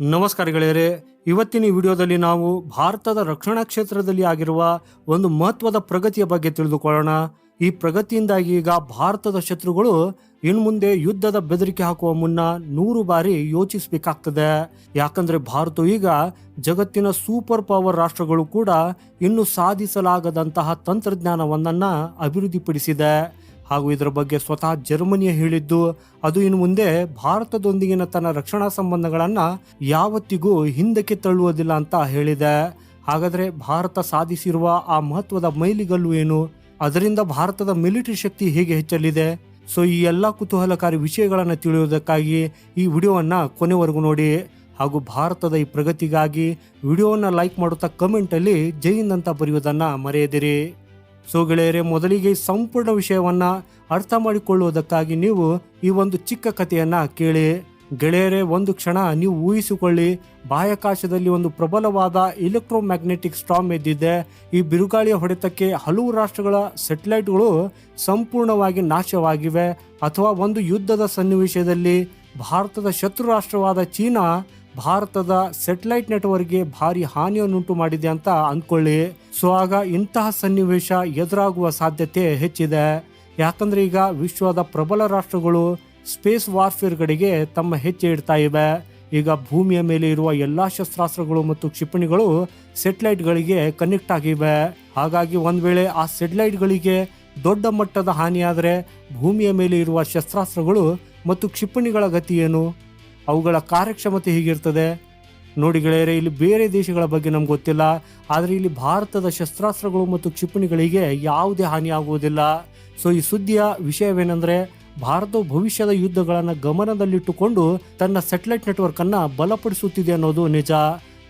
ನಮಸ್ಕಾರ ಗೆಳೆಯರೆ, ಇವತ್ತಿನ ವಿಡಿಯೋದಲ್ಲಿ ನಾವು ಭಾರತದ ರಕ್ಷಣಾ ಕ್ಷೇತ್ರದಲ್ಲಿ ಆಗಿರುವ ಒಂದು ಮಹತ್ವದ ಪ್ರಗತಿಯ ಬಗ್ಗೆ ತಿಳಿದುಕೊಳ್ಳೋಣ. ಈ ಪ್ರಗತಿಯಿಂದಾಗಿ ಈಗ ಭಾರತದ ಶತ್ರುಗಳು ಇನ್ನು ಮುಂದೆ ಯುದ್ಧದ ಬೆದರಿಕೆ ಹಾಕುವ ಮುನ್ನ ನೂರು ಬಾರಿ ಯೋಚಿಸಬೇಕಾಗ್ತದೆ. ಯಾಕಂದ್ರೆ ಭಾರತ ಈಗ ಜಗತ್ತಿನ ಸೂಪರ್ ಪವರ್ ರಾಷ್ಟ್ರಗಳು ಕೂಡ ಇನ್ನು ಸಾಧಿಸಲಾಗದಂತಹ ತಂತ್ರಜ್ಞಾನವನ್ನ ಅಭಿವೃದ್ಧಿಪಡಿಸಿದೆ. ಹಾಗೂ ಇದರ ಬಗ್ಗೆ ಸ್ವತಃ ಜರ್ಮನಿಯ ಹೇಳಿದ್ದು, ಅದು ಇನ್ನು ಮುಂದೆ ಭಾರತದೊಂದಿಗಿನ ತನ್ನ ರಕ್ಷಣಾ ಸಂಬಂಧಗಳನ್ನು ಯಾವತ್ತಿಗೂ ಹಿಂದಕ್ಕೆ ತಳ್ಳುವುದಿಲ್ಲ ಅಂತ ಹೇಳಿದೆ. ಹಾಗಾದ್ರೆ ಭಾರತ ಸಾಧಿಸಿರುವ ಆ ಮಹತ್ವದ ಮೈಲಿಗಲ್ಲು ಏನು? ಅದರಿಂದ ಭಾರತದ ಮಿಲಿಟರಿ ಶಕ್ತಿ ಹೇಗೆ ಹೆಚ್ಚಲಿದೆ? ಸೊ, ಈ ಎಲ್ಲ ಕುತೂಹಲಕಾರಿ ವಿಷಯಗಳನ್ನು ತಿಳಿಯುವುದಕ್ಕಾಗಿ ಈ ವಿಡಿಯೋವನ್ನು ಕೊನೆವರೆಗೂ ನೋಡಿ. ಹಾಗೂ ಭಾರತದ ಈ ಪ್ರಗತಿಗಾಗಿ ವಿಡಿಯೋವನ್ನು ಲೈಕ್ ಮಾಡುತ್ತಾ ಕಮೆಂಟಲ್ಲಿ ಜೈ ಹಿಂದ್ ಅಂತ ಬರೆಯುವುದನ್ನ ಮರೆಯದಿರಿ. ಸೊ ಗೆಳೆಯರೆ, ಮೊದಲಿಗೆ ಸಂಪೂರ್ಣ ವಿಷಯವನ್ನ ಅರ್ಥ ಮಾಡಿಕೊಳ್ಳುವುದಕ್ಕಾಗಿ ನೀವು ಈ ಒಂದು ಚಿಕ್ಕ ಕಥೆಯನ್ನ ಕೇಳಿ. ಗೆಳೆಯರೆ, ಒಂದು ಕ್ಷಣ ನೀವು ಊಹಿಸಿಕೊಳ್ಳಿ, ಬಾಹ್ಯಾಕಾಶದಲ್ಲಿ ಒಂದು ಪ್ರಬಲವಾದ ಎಲೆಕ್ಟ್ರೋಮ್ಯಾಗ್ನೆಟಿಕ್ ಸ್ಟಾಮ್ ಎದ್ದಿದೆ. ಈ ಬಿರುಗಾಳಿಯ ಹೊಡೆತಕ್ಕೆ ಹಲವು ರಾಷ್ಟ್ರಗಳ ಸೆಟಲೈಟ್ಗಳು ಸಂಪೂರ್ಣವಾಗಿ ನಾಶವಾಗಿವೆ. ಅಥವಾ ಒಂದು ಯುದ್ಧದ ಸನ್ನಿವೇಶದಲ್ಲಿ ಭಾರತದ ಶತ್ರು ರಾಷ್ಟ್ರವಾದ ಚೀನಾ ಭಾರತದ ಸೆಟಲೈಟ್ ನೆಟ್ವರ್ಕ್ಗೆ ಭಾರಿ ಹಾನಿಯನ್ನುಂಟು ಮಾಡಿದೆ ಅಂತ ಅಂದ್ಕೊಳ್ಳಿ. ಸೊ ಆಗ ಇಂತಹ ಸನ್ನಿವೇಶ ಎದುರಾಗುವ ಸಾಧ್ಯತೆ ಹೆಚ್ಚಿದೆ. ಯಾಕಂದ್ರೆ ಈಗ ವಿಶ್ವದ ಪ್ರಬಲ ರಾಷ್ಟ್ರಗಳು ಸ್ಪೇಸ್ ವಾರ್ಫೇರ್ಗಳಿಗೆ ತಮ್ಮ ಹೆಜ್ಜೆ ಇಡ್ತಾ ಇವೆ. ಈಗ ಭೂಮಿಯ ಮೇಲೆ ಇರುವ ಎಲ್ಲಾ ಶಸ್ತ್ರಾಸ್ತ್ರಗಳು ಮತ್ತು ಕ್ಷಿಪಣಿಗಳು ಸೆಟಲೈಟ್ಗಳಿಗೆ ಕನೆಕ್ಟ್ ಆಗಿವೆ. ಹಾಗಾಗಿ ಒಂದ್ ವೇಳೆ ಆ ಸೆಟಲೈಟ್ಗಳಿಗೆ ದೊಡ್ಡ ಮಟ್ಟದ ಹಾನಿಯಾದರೆ ಭೂಮಿಯ ಮೇಲೆ ಇರುವ ಶಸ್ತ್ರಾಸ್ತ್ರಗಳು ಮತ್ತು ಕ್ಷಿಪಣಿಗಳ ಗತಿ ಏನು? ಅವುಗಳ ಕಾರ್ಯಕ್ಷಮತೆ ಹೇಗಿರ್ತದೆ. ನೋಡಿ ಗೆಳೆಯರೆ, ಇಲ್ಲಿ ಬೇರೆ ದೇಶಗಳ ಬಗ್ಗೆ ನಮ್ಗೆ ಗೊತ್ತಿಲ್ಲ. ಆದರೆ ಇಲ್ಲಿ ಭಾರತದ ಶಸ್ತ್ರಾಸ್ತ್ರಗಳು ಮತ್ತು ಕ್ಷಿಪಣಿಗಳಿಗೆ ಯಾವುದೇ ಹಾನಿ ಆಗುವುದಿಲ್ಲ. ಸೊ ಈ ಸುದ್ದಿಯ ವಿಷಯವೇನೆಂದರೆ, ಭಾರತವು ಭವಿಷ್ಯದ ಯುದ್ಧಗಳನ್ನು ಗಮನದಲ್ಲಿಟ್ಟುಕೊಂಡು ತನ್ನ ಸೆಟಲೈಟ್ ನೆಟ್ವರ್ಕ್ ಅನ್ನು ಬಲಪಡಿಸುತ್ತಿದೆ ಅನ್ನೋದು ನಿಜ.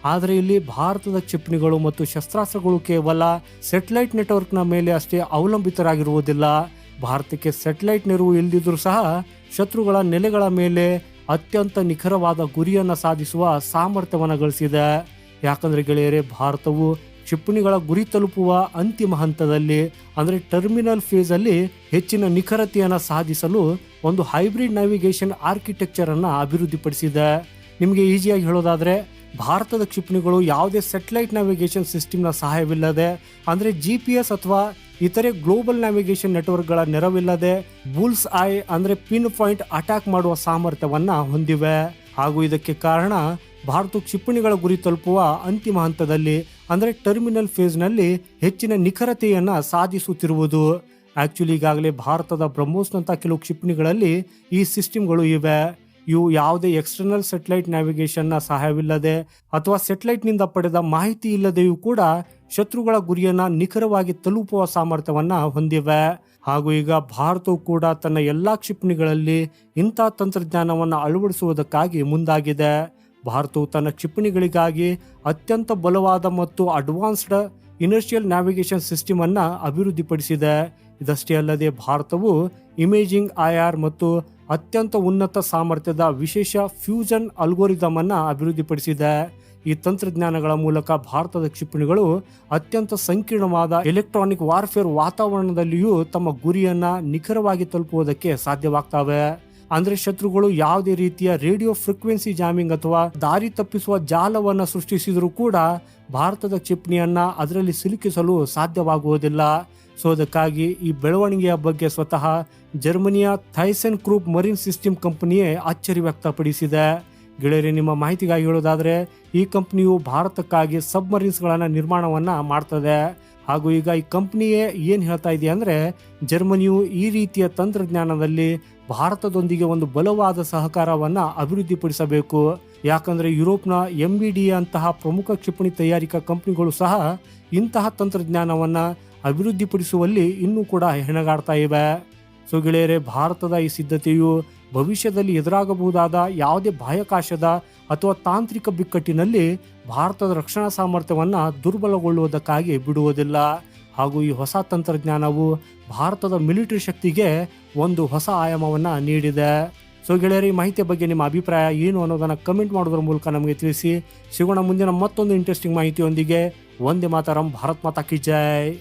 ಆದರೆ ಇಲ್ಲಿ ಭಾರತದ ಕ್ಷಿಪಣಿಗಳು ಮತ್ತು ಶಸ್ತ್ರಾಸ್ತ್ರಗಳು ಕೇವಲ ಸೆಟಲೈಟ್ ನೆಟ್ವರ್ಕ್ನ ಮೇಲೆ ಅಷ್ಟೇ ಅವಲಂಬಿತರಾಗಿರುವುದಿಲ್ಲ. ಭಾರತಕ್ಕೆ ಸೆಟಲೈಟ್ ನೆರವು ಇಲ್ಲದಿದ್ರೂ ಸಹ ಶತ್ರುಗಳ ನೆಲೆಗಳ ಮೇಲೆ ಅತ್ಯಂತ ನಿಖರವಾದ ಗುರಿಯನ್ನ ಸಾಧಿಸುವ ಸಾಮರ್ಥ್ಯವನ್ನು ಗಳಿಸಿದೆ ಯಾಕಂದ್ರೆ ಗೆಳೆಯರೇ, ಭಾರತವು ಕ್ಷಿಪಣಿಗಳ ಗುರಿ ತಲುಪುವ ಅಂತಿಮ ಹಂತದಲ್ಲಿ, ಅಂದ್ರೆ ಟರ್ಮಿನಲ್ ಫೇಸಲ್ಲಿ ಹೆಚ್ಚಿನ ನಿಖರತೆಯನ್ನು ಸಾಧಿಸಲು ಒಂದು ಹೈಬ್ರಿಡ್ ನ್ಯಾವಿಗೇಷನ್ ಆರ್ಕಿಟೆಕ್ಚರ್ ಅನ್ನ ಅಭಿವೃದ್ಧಿಪಡಿಸಿದೆ. ನಿಮಗೆ ಈಸಿಯಾಗಿ ಹೇಳೋದಾದ್ರೆ ಭಾರತದ ಕ್ಷಿಪಣಿಗಳು ಯಾವುದೇ ಸೆಟಲೈಟ್ ನ್ಯಾವಿಗೇಷನ್ ಸಿಸ್ಟಮ್ನ ಸಹಾಯವಿಲ್ಲದೆ, ಅಂದರೆ ಜಿ ಪಿ ಎಸ್ ಅಥವಾ ಇತರೆ ಗ್ಲೋಬಲ್ ನ್ಯಾವಿಗೇಷನ್ ನೆಟ್ವರ್ಕ್ಗಳ ನೆರವಿಲ್ಲದೆ ಬುಲ್ಸ್ ಐ ಅಂದರೆ ಪಿನ್ ಪಾಯಿಂಟ್ ಅಟ್ಯಾಕ್ ಮಾಡುವ ಸಾಮರ್ಥ್ಯವನ್ನು ಹೊಂದಿವೆ. ಹಾಗೂ ಇದಕ್ಕೆ ಕಾರಣ ಭಾರತ ಕ್ಷಿಪಣಿಗಳ ಗುರಿ ತಲುಪುವ ಅಂತಿಮ ಹಂತದಲ್ಲಿ, ಅಂದರೆ ಟರ್ಮಿನಲ್ ಫೇಸ್ನಲ್ಲಿ ಹೆಚ್ಚಿನ ನಿಖರತೆಯನ್ನು ಸಾಧಿಸುತ್ತಿರುವುದು. ಆಕ್ಚುಲಿ ಈಗಾಗಲೇ ಭಾರತದ ಬ್ರಹ್ಮೋಸ್ನಂಥ ಕೆಲವು ಕ್ಷಿಪಣಿಗಳಲ್ಲಿ ಈ ಸಿಸ್ಟಮ್ಗಳು ಇವೆ. ಇವು ಯಾವುದೇ ಎಕ್ಸ್ಟರ್ನಲ್ ಸೆಟಲೈಟ್ ನ್ಯಾವಿಗೇಷನ್ನ ಸಹಾಯವಿಲ್ಲದೆ ಅಥವಾ ಸೆಟಲೈಟ್ನಿಂದ ಪಡೆದ ಮಾಹಿತಿ ಇಲ್ಲದೆಯೂ ಕೂಡ ಶತ್ರುಗಳ ಗುರಿಯನ್ನು ನಿಖರವಾಗಿ ತಲುಪುವ ಸಾಮರ್ಥ್ಯವನ್ನು ಹೊಂದಿವೆ. ಹಾಗೂ ಈಗ ಭಾರತವು ಕೂಡ ತನ್ನ ಎಲ್ಲ ಕ್ಷಿಪಣಿಗಳಲ್ಲಿ ಇಂಥ ತಂತ್ರಜ್ಞಾನವನ್ನು ಅಳವಡಿಸುವುದಕ್ಕಾಗಿ ಮುಂದಾಗಿದೆ. ಭಾರತವು ತನ್ನ ಕ್ಷಿಪಣಿಗಳಿಗಾಗಿ ಅತ್ಯಂತ ಬಲವಾದ ಮತ್ತು ಅಡ್ವಾನ್ಸ್ಡ್ ಇನರ್ಷಿಯಲ್ ನ್ಯಾವಿಗೇಷನ್ ಸಿಸ್ಟಮ್ ಅನ್ನ ಅಭಿವೃದ್ಧಿಪಡಿಸಿದೆ. ಇದಷ್ಟೇ ಅಲ್ಲದೆ ಭಾರತವು ಇಮೇಜಿಂಗ್ ಐಆರ್ ಮತ್ತು ಅತ್ಯಂತ ಉನ್ನತ ಸಾಮರ್ಥ್ಯದ ವಿಶೇಷ ಫ್ಯೂಷನ್ ಅಲ್ಗೋರಿದಮ್ ಅನ್ನ ಅಭಿವೃದ್ಧಿಪಡಿಸಿದೆ. ಈ ತಂತ್ರಜ್ಞಾನಗಳ ಮೂಲಕ ಭಾರತದ ಕ್ಷಿಪಣಿಗಳು ಅತ್ಯಂತ ಸಂಕೀರ್ಣವಾದ ಎಲೆಕ್ಟ್ರಾನಿಕ್ ವಾರ್ಫೇರ್ ವಾತಾವರಣದಲ್ಲಿಯೂ ತಮ್ಮ ಗುರಿಯನ್ನ ನಿಖರವಾಗಿ ತಲುಪುವುದಕ್ಕೆ ಸಾಧ್ಯವಾಗ್ತವೆ. ಅಂದ್ರೆ ಶತ್ರುಗಳು ಯಾವುದೇ ರೀತಿಯ ರೇಡಿಯೋ ಫ್ರೀಕ್ವೆನ್ಸಿ ಜಾಮಿಂಗ್ ಅಥವಾ ದಾರಿ ತಪ್ಪಿಸುವ ಜಾಲವನ್ನ ಸೃಷ್ಟಿಸಿದರೂ ಕೂಡ ಭಾರತದ ಕ್ಷಿಪಣಿಯನ್ನ ಅದರಲ್ಲಿ ಸಿಲುಕಿಸಲು ಸಾಧ್ಯವಾಗುವುದಿಲ್ಲ. ಸೊ ಅದಕ್ಕಾಗಿ ಈ ಬೆಳವಣಿಗೆಯ ಬಗ್ಗೆ ಸ್ವತಃ ಜರ್ಮನಿಯ ಥೈಸೆನ್ ಕ್ರೂಪ್ ಮರಿನ್ ಸಿಸ್ಟಮ್ ಕಂಪನಿಯೇ ಅಚ್ಚರಿ ವ್ಯಕ್ತಪಡಿಸಿದೆ. ಗೆಳೆಯರಿ, ನಿಮ್ಮ ಮಾಹಿತಿಗಾಗಿ ಹೇಳೋದಾದರೆ, ಈ ಕಂಪನಿಯು ಭಾರತಕ್ಕಾಗಿ ಸಬ್ಮರೀನ್ಸ್ಗಳನ್ನು ನಿರ್ಮಾಣವನ್ನ ಮಾಡ್ತದೆ. ಹಾಗೂ ಈಗ ಈ ಕಂಪ್ನಿಯೇ ಏನು ಹೇಳ್ತಾ ಇದೆ ಅಂದ್ರೆ ಜರ್ಮನಿಯು ಈ ರೀತಿಯ ತಂತ್ರಜ್ಞಾನದಲ್ಲಿ ಭಾರತದೊಂದಿಗೆ ಒಂದು ಬಲವಾದ ಸಹಕಾರವನ್ನ ಅಭಿವೃದ್ಧಿಪಡಿಸಬೇಕು. ಯಾಕಂದ್ರೆ ಯುರೋಪ್ನ ಎಂ ಬಿ ಡಿ ಅಂತಹ ಪ್ರಮುಖ ಕ್ಷಿಪಣಿ ತಯಾರಿಕಾ ಕಂಪ್ನಿಗಳು ಸಹ ಇಂತಹ ತಂತ್ರಜ್ಞಾನವನ್ನ ಅಭಿವೃದ್ಧಿಪಡಿಸುವಲ್ಲಿ ಇನ್ನೂ ಕೂಡ ಹೆಣಗಾಡ್ತಾ ಇವೆ. ಸೊ ಗೆಳೆಯರೆ, ಭಾರತದ ಈ ಸಿದ್ಧತೆಯು ಭವಿಷ್ಯದಲ್ಲಿ ಎದುರಾಗಬಹುದಾದ ಯಾವುದೇ ಬಾಹ್ಯಾಕಾಶದ ಅಥವಾ ತಾಂತ್ರಿಕ ಬಿಕ್ಕಟ್ಟಿನಲ್ಲಿ ಭಾರತದ ರಕ್ಷಣಾ ಸಾಮರ್ಥ್ಯವನ್ನು ದುರ್ಬಲಗೊಳ್ಳುವುದಕ್ಕಾಗಿ ಬಿಡುವುದಿಲ್ಲ. ಹಾಗೂ ಈ ಹೊಸ ತಂತ್ರಜ್ಞಾನವು ಭಾರತದ ಮಿಲಿಟರಿ ಶಕ್ತಿಗೆ ಒಂದು ಹೊಸ ಆಯಾಮವನ್ನು ನೀಡಿದೆ. ಸೊ ಗೆಳೆಯರಿ ಮಾಹಿತಿ ಬಗ್ಗೆ ನಿಮ್ಮ ಅಭಿಪ್ರಾಯ ಏನು ಅನ್ನೋದನ್ನು ಕಮೆಂಟ್ ಮಾಡೋದ್ರ ಮೂಲಕ ನಮಗೆ ತಿಳಿಸಿ. ಸಿಗೋಣ ಮುಂದಿನ ಮತ್ತೊಂದು ಇಂಟ್ರೆಸ್ಟಿಂಗ್ ಮಾಹಿತಿಯೊಂದಿಗೆ. ಒಂದೇ ಮಾತಾರಂ, ಭಾರತ್ ಮಾತಾ ಕಿ ಜೈ.